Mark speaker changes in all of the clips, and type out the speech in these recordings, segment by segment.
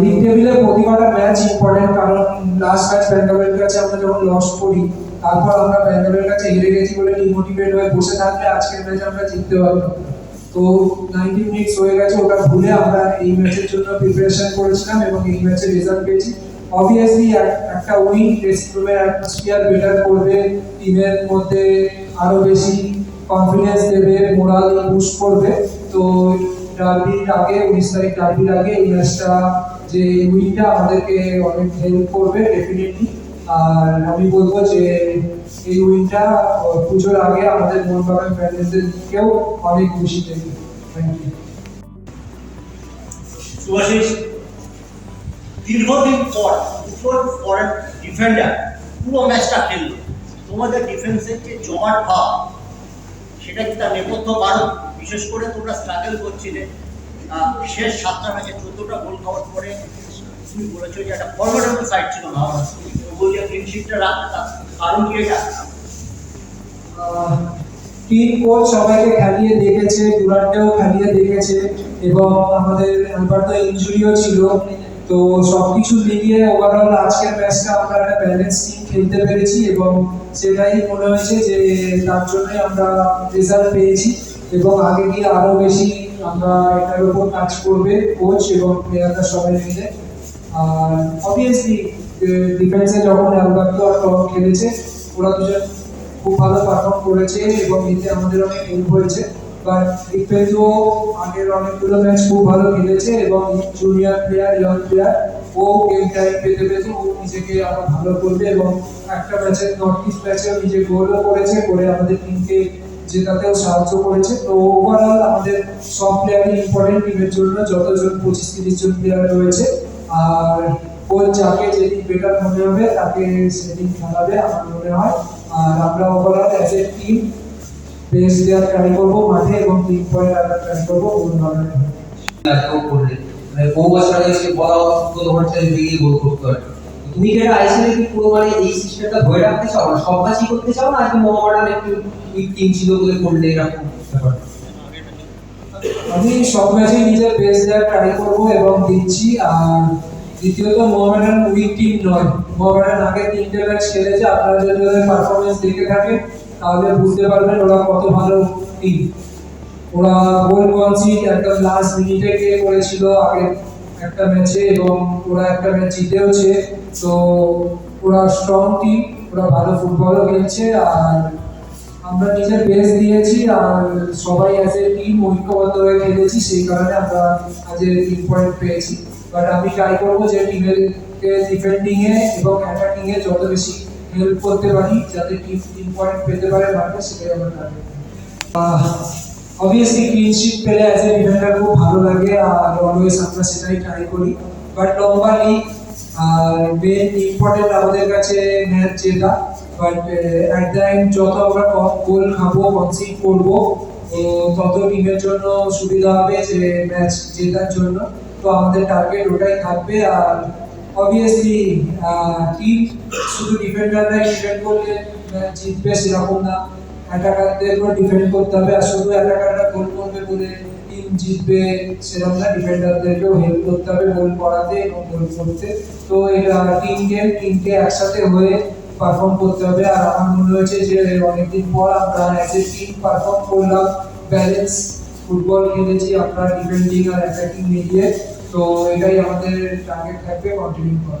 Speaker 1: League টেবিলে প্রতিবারটা match important কারণ লাস্ট ম্যাচ ব্যাঙ্গালোরের কাছে আমরা যখন লস করি, তারপর আমরা ব্যাঙ্গালোরের কাছে হেরে গেছি বলে ডিমোটিভেট হয়ে বসে থাকলে আজকের ম্যাচ আমরা জিততে পারতাম তো নাইনটি মিনিটস হয়ে গেছে, ওটা ভুলে আমরা এই ম্যাচের জন্য প্রিপারেশন করেছিলাম এবং এই ম্যাচের রেজাল্ট পেয়েছি। অবভিয়াসলি একটা উইন ড্রেসিং রুমের অ্যাটমসফিয়ার বেটার করবে টিমের মধ্যে আরও বেশি কনফিডেন্স দেবে মোরাল বুস্ট করবে। তো ডার্বির আগে উনিশ তারিখ ডার্বির আগে এই ম্যাচটা যে উইনটা আমাদেরকে অনেক হেল্প করবে ডেফিনেটলি আর আমি বলব যে এই উইনটা পুজোর আগে আমাদের মোহনবাগান ফ্যান্সদেরকেও অনেক খুশি দেবে। থ্যাংক ইউ
Speaker 2: সুভাষিস দীর্ঘদিন ডিফেন্ডার পুরো ম্যাচটা খেললো। তোমাদের ডিফেন্সের যে জমাট ভাব, সেটা কি তার নেপথ্য কারণ? বিশেষ করে তোমরা স্ট্রাগল করছিলে। শেষ সাতটা ম্যাচে চোদ্দটা গোল খাওয়ার পরে তুমি বলেছ যে একটা ফরওয়ার্ডেবল সাইড ছিল না। তবুও যে ক্লিন শিটটা কারণ কি এটা?
Speaker 1: টিম কোচ সবাইকে খেলিয়ে দেখেছে ডুরান্টেও খেলিয়ে দেখেছে এবং আমাদের অ্যালবার্টো ইনজুরিও ছিল। তো সবকিছু মিলিয়ে ওভারঅল আজকের ম্যাচটা আমরা একটা ব্যালেন্স টিম খেলতে পেরেছি এবং সেটাই মনে হয়েছে যে তার জন্যই আমরা রেজাল্ট পেয়েছি। এবং আগে গিয়ে আরও বেশি আমরা এটার উপর কাজ করবে কোচ এবং প্লেয়াররা সবাই মিলে। আর অবভিয়াসলি ডিফেন্সে যখন অ্যালবার্টো আর টম খেলেছে, ওরা দুজন খুব ভালো পারফর্ম করেছে এবং এতে আমাদের অনেক হেল্প হয়েছে। বাট ডিফেন্সও আগের অনেকগুলো ম্যাচ খুব ভালো খেলেছে এবং জুনিয়র প্লেয়ার ইয়ং প্লেয়ার ও গেম টাইম পেতে পেতে ও নিজেকে আরও ভালো করবে এবং একটা ম্যাচে নর্থ ইস্ট ম্যাচেও নিজে গোলও করেছে, করে আমাদের টিমকে জেতাতেও সাহায্য করেছে। তো ওভারঅল আমাদের সব প্লেয়ারই ইম্পর্টেন্ট টিমের জন্য, যতজন পঁচিশ তিরিশ জন প্লেয়ার রয়েছে। আর কোচ যাকে যেদিন বেটার মনে হবে, তাকে সেদিন খেলাবে, আমার মনে হয়। আর আমরা ওভারঅল অ্যাজ এ টিম বেশ দেওয়ার ট্রাই করব মাঠে এবং তিন পয়েন্ট আনার ট্রাই করব।
Speaker 3: এতও করলে মানে বহু বছর আগে সে বলা দিকে গোল করতে হয়। তুমি কি এটা আইসিএল কি পুরো মানে এই সিস্টেমটা ধরে রাখতে চাও না? সব ম্যাচই করতে চাও না? আজকে মোহামেডান একটু উইক টিম ছিল বলে করলে এরকম
Speaker 1: আমি সব ম্যাচেই নিজের বেস্ট দেওয়ার ট্রাই করব এবং দিচ্ছি। আর দ্বিতীয়ত মোহামেডান উইক টিম নয়। মোহামেডান আগে তিনটে ম্যাচ খেলেছে। আপনারা যদি ওদের পারফরমেন্স দেখে থাকেন, তাহলে বুঝতে পারবেন ওরা কত ভালো টিম ওরা গোল কনসিড একদম লাস্ট মিনিটে গিয়ে করেছিল আগে একটা ম্যাচে এবং ওরা একটা ম্যাচ জিতেওছে। তো ওরা স্ট্রং টিম ওরা ভালো ফুটবলও খেলছে আর আমরা নিজের বেস দিয়েছি আর সবাই অ্যাজ এ টিম ঐক্যবদ্ধ হয়ে খেলেছি, সেই কারণে আমরা আজ তিন পয়েন্ট পেয়েছি। বাট আমি ট্রাই করব যে টিমের ডিফেন্ডিং এ এবং অ্যাটাকিং এ যত বেশি হেল্প করতে পারি, যাতে টিম তিন পয়েন্ট পেতে পারে মাঠে সেটাই আমরা অবভিয়াসলি ক্লিন শিট পেলে অ্যাজ এ ডিফেন্ডার খুব ভালো লাগে, আর অলওয়েজ আমরা সেটাই ট্রাই করি। বাট লম্বা লিগ মেন ইম্পর্টেন্ট আমাদের কাছে ম্যাচ জেতা বাট অ্যাট দ্য এন্ড যত আমরা কম গোল খাব কনসিড করব তত টিমের জন্য সুবিধা হবে যে ম্যাচ জেতার জন্য। তো আমাদের টার্গেট ওটাই থাকবে, আর অবভিয়াসলি টিম শুধু ডিফেন্ডাররাই ডিফেন্ড করলে match জিতবে সেরকম না। অ্যাটাকারদেরও ডিফেন্ড করতে হবে আর শুধু গোল করবে বলে টিম জিতবে, সেরকম না ডিফেন্ডারদেরকেও হেল্প করতে হবে গোল করাতে এবং গোল করতে। তো এটা টিম গেম টিমকে একসাথে হয়ে পারফর্ম করতে হবে। আর আমার মনে হয়েছে যে অনেকদিন পর আমরা অ্যাজ এ টিম পারফর্ম করলাম ব্যালেন্স ফুটবল খেলেছি, আমরা ডিফেন্ডিং আর অ্যাটাকিং মিলিয়ে। তো এটাই আমাদের টার্গেট থাকবে কন্টিনিউ করা।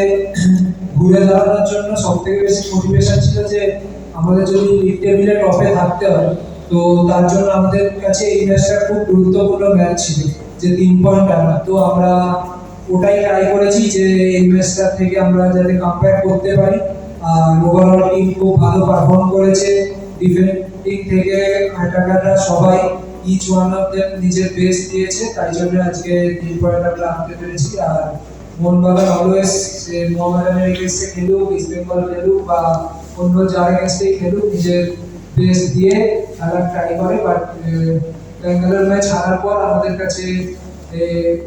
Speaker 1: ঘুরে দাঁড়ানোর জন্য সব থেকে বেশি মোটিভেশন ছিল যে আমাদের যদি লিগ টেবিলে টপে থাকতে হয়, তো তার জন্য আমাদের কাছে এই ম্যাচটা খুব গুরুত্বপূর্ণ ম্যাচ ছিল, যে তিন পয়েন্ট আনা। তো আমরা ওটাই ট্রাই করেছি যে এই ম্যাচটা থেকে আমরা যাতে কামব্যাক করতে পারি। আর ওভারঅল টিম খুব ভালো পারফর্ম করেছে। ডিফেন্ডিং থেকে অ্যাটাকাররা সবাই ইচ ওয়ান অফ দেম নিজের বেস্ট দিয়েছে। তাই জন্য আজকে তিন পয়েন্ট আমরা আনতে পেরেছি। আর মোহনবাগান অলওয়েজ মোহামেডানের এগেনস্টে খেলুক ইস্ট বেঙ্গল খেলুক বা অন্য যার এগেনস্টেই খেলুক, নিজের বেস্ট দিয়ে খেলার ট্রাই করে। বাট ব্যাঙ্গালোর ম্যাচ হারার পর আমাদের কাছে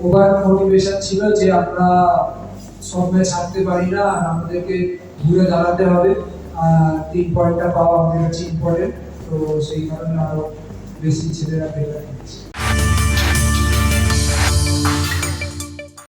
Speaker 1: ওভার মোটিভেশন ছিল যে আমরা সব ম্যাচ হারতে পারি না, আর আমাদেরকে ঘুরে দাঁড়াতে হবে। আর তিন পয়েন্টটা পাওয়া আমাদের কাছে ইম্পর্টেন্ট তো সেই কারণে আরও বেশি ছেলেরা বেটার